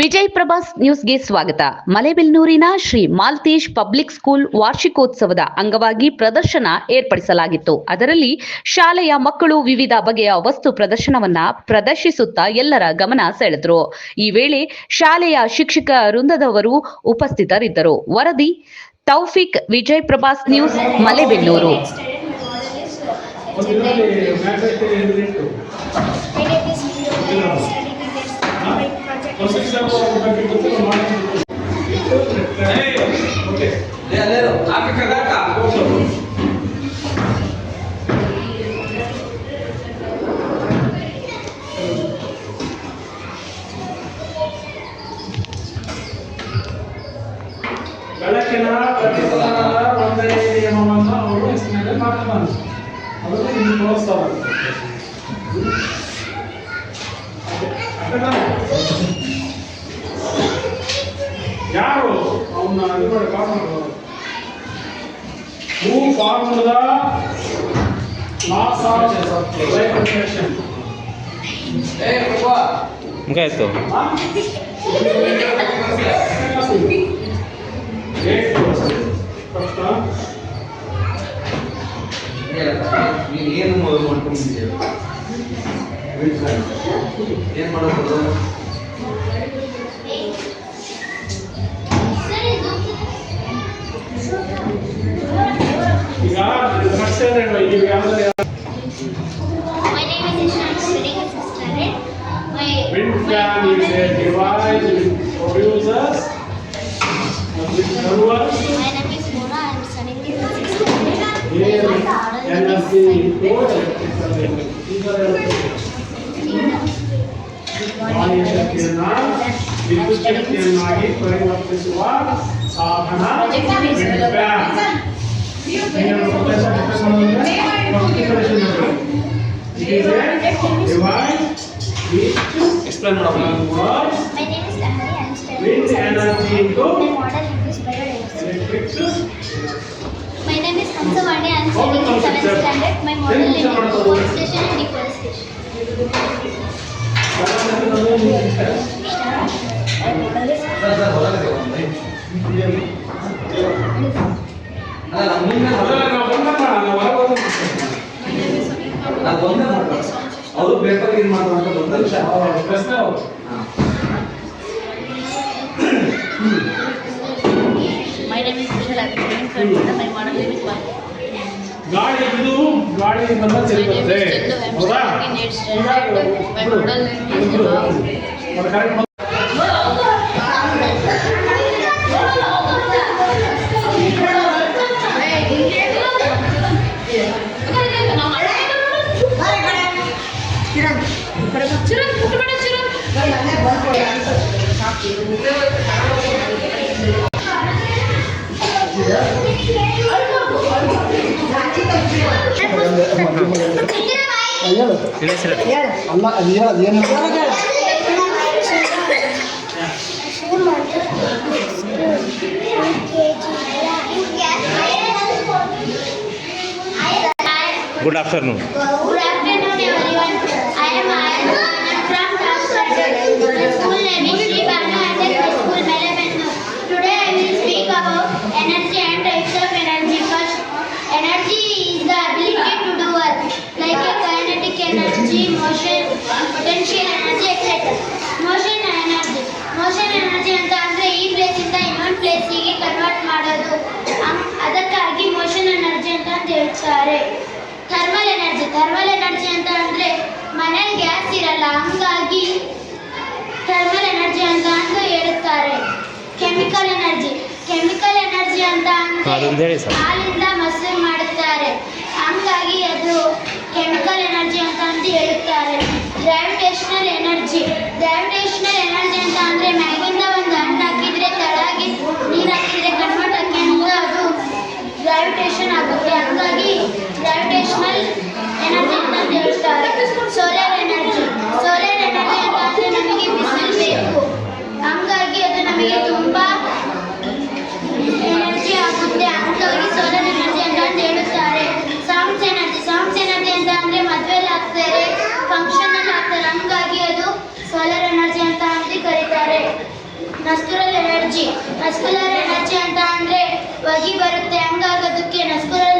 ವಿಜಯ್ ಪ್ರಭಾಸ್ ನ್ಯೂಸ್ಗೆ ಸ್ವಾಗತ. ಮಲೆಬೆನ್ನೂರಿನ ಶ್ರೀ ಮಾಲ್ತೇಶ್ ಪಬ್ಲಿಕ್ ಸ್ಕೂಲ್ ವಾರ್ಷಿಕೋತ್ಸವದ ಅಂಗವಾಗಿ ಪ್ರದರ್ಶನ ಏರ್ಪಡಿಸಲಾಗಿತ್ತು. ಅದರಲ್ಲಿ ಶಾಲೆಯ ಮಕ್ಕಳು ವಿವಿಧ ಬಗೆಯ ವಸ್ತು ಪ್ರದರ್ಶನವನ್ನ ಪ್ರದರ್ಶಿಸುತ್ತಾ ಎಲ್ಲರ ಗಮನ ಸೆಳೆದರು. ಈ ವೇಳೆ ಶಾಲೆಯ ಶಿಕ್ಷಕ ವೃಂದದವರು ಉಪಸ್ಥಿತರಿದ್ದರು. ವರದಿ, ತೌಫಿಕ್ ವಿಜಯ್ ಪ್ರಭಾಸ್ ನ್ಯೂಸ್ ಮಲೆಬೆನ್ನೂರು ಬೆಳಕಿನ ಪ್ರತಿಫಲನದ ಒಂದನೇ ನಿಯಮವನ್ನು ಅವರು ಹೆಸರಿನಲ್ಲಿ ಮಾಡ್ತಾರೆ ಅದನ್ನು ಇಲ್ಲಿ ಪ್ರೋತ್ಸಾಹ ಯಾರು? ಅವನ್ನ ಇದು ಮಾಡಿ ಕಾಲ್ ಮಾಡೋದು ಹೂ ಫಾರ್ಮುಲದ ಲಾಸ್ ಆಫ್ ಮುಗಾಯ್ತು ನೀನು ಏನು ಮಾಡ್ಕೊಂಡಿದ್ದೀಯ? ಏನು ಮಾಡೋದು ಈಗ ಮತ್ತೆ ಈಗ ಯಾವ್ದಾದ್ರು My name is Ishan, studying at Sisterhood. My, Wind my, fan is a device which produces which converts my name is Mona, I am studying in Sisterhood. air energy into ವಾಯು ಶಕ್ತಿಯನ್ನ ವಿದ್ಯುತ್ ಶಕ್ತಿಯನ್ನಾಗಿ ಪರಿವರ್ತಿಸುವ ಸಾಧನ wind fan. ನೀನು ಉದ್ದೇಶ ಮಾಡಿದ್ರೆ configuration ನೋಡಿ. It is a device which explain ಮಾಡೋಣ converts My name is Lahari, I am studying wind energy into My model is biodiversity. electric My name is Kamsavani, I am studying in 7th standard. My model name ಅವರು paper ಏನ್ ಮಾಡ್ತಾರೆ ಅಂತ ಗೊತ್ತಲ್ಲ ಪ್ರಶ್ನೆ ಅವರು ಮೈ ಮಾಡಲು ಗಾಳಿ ಇದು ಗಾಳಿ ಬಂದ ತಿರುಗುತ್ತೆ ಹೌದಾ ಒಂದು ಕರೆಕ್ಟ್ ಅಲ್ಲ ಅದು ಹೇಳ ಏನು ಗುಡ್ ಆಫ್ಟರ್ನೂನ್ Good afternoon, ಹೇಳ್ತಾರೆ ಥರ್ಮಲ್ ಎನರ್ಜಿ ಥರ್ಮಲ್ ಎನರ್ಜಿ ಅಂತ ಅಂದ್ರೆ ಮನೇಲಿ ಗ್ಯಾಸ್ ಇರಲ್ಲ ಹಂಗಾಗಿ ಥರ್ಮಲ್ ಎನರ್ಜಿ ಅಂತ ಅಂದು ಹೇಳುತ್ತಾರೆ ಕೆಮಿಕಲ್ ಎನರ್ಜಿ ಕೆಮಿಕಲ್ ಎನರ್ಜಿ ಅಂತ ಅಂದರೆ. ಹಾಲಿಂದ ಮೊಸರು ಮಾಡುತ್ತಾರೆ ಹಂಗಾಗಿ ಅದು ನಸ್ಕುರಲ್ ಎನರ್ಜಿ ನಸ್ಕುಲರ್ ಎನರ್ಜಿ ಅಂತ ಅಂದ್ರೆ ಹೊಗಿ ಬರುತ್ತೆ ಹಂಗಾಗೋದಕ್ಕೆ ನಸ್ಕುರಲ್